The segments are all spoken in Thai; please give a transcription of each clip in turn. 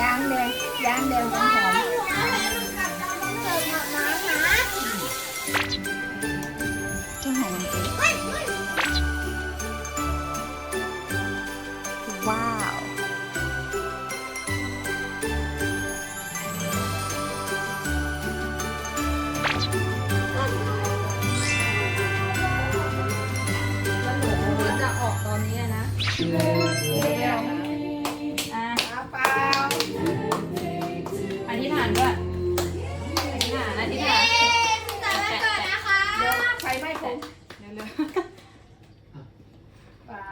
ยางเดียวยางเดียวหอมเจ้าหอมมันเป๊ะว้าวจะออกตอนนี้นะ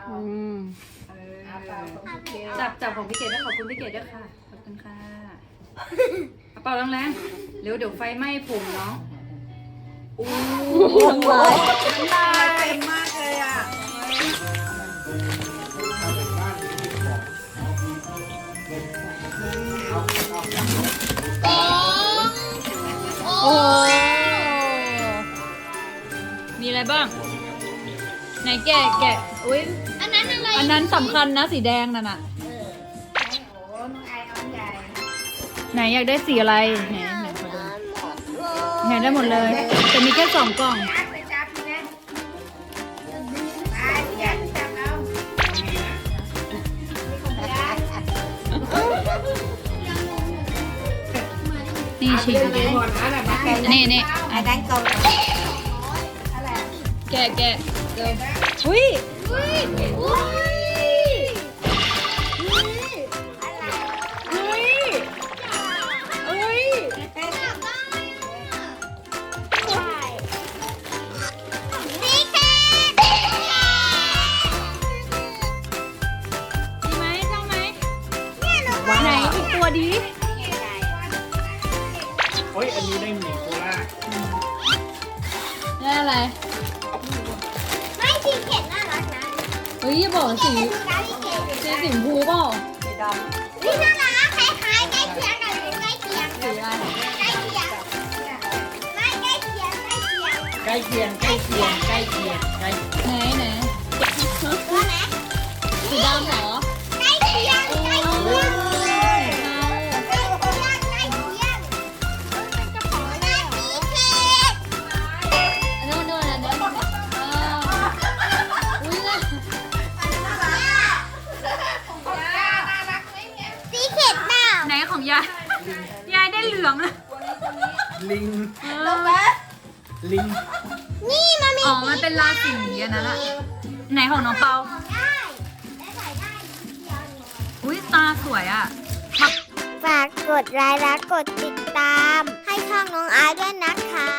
อืมเอาเปล่าผมเดียวจับจับของพี่เกดด้วยขอบคุณพี่เกดด้วยค่ะ ขอบคุณค่ะเอาเป่าแรงๆเร็วเดี๋ยวไฟไหม้ผมน้องอู้น้ำลายน้ำลายเต็มมากเลยอะโอ้มีอะไรบ้าง ไหนแกะแกะอุ้ยอันนั้นอะไรอันนั้นสำคัญนะสีแดงนั่นน่ะโอ้น้องไอออนใหญ่ไหนอยากได้สีอะไรไหนไหนขอดูไหนได้หมดเลย แต่มีแค่สองกล่อง จับไปจับนะไปอยากจับเอานี่ของยายนี่ฉีกนี่นี่ไอ้ดังกงอะไรแกะแกะ เร็วอุ้ยอุ้ยอุ้ยอุ้ยอุ้ยสีแค่ดีไหมเจ้าไหมเนี่ยหนูไหนอีกตัวดีเฮ้ยอันนี้ได้หมีโคราชได้อะไร ฮ้ยอย่าบอกสีดูนะสีเข็ดสีสีชมพูเปล่านี่น่ารักคล้ายๆใกล้เคียงกันหรือใกล้เคียงสีอะไรใกล้เคียงไม่ใกล้เคียงใกล้เคียงใกล้เคียงใกล้เคียงใกล้เคียงใกล้ไหนไหนว่าไหมสีดำเหรอ ยายยายได้เหลืองนะลิง เออลิง นี่มันมีอ๋อ มันเป็นราศีอันนั้นอะไหนของน้องเปาได้และใส่ได้เดียวอุ้ยตาสวยอะฝากกดไลค์และกดติดตาม ให้ช่องน้องอาร์ตด้วยนะคะ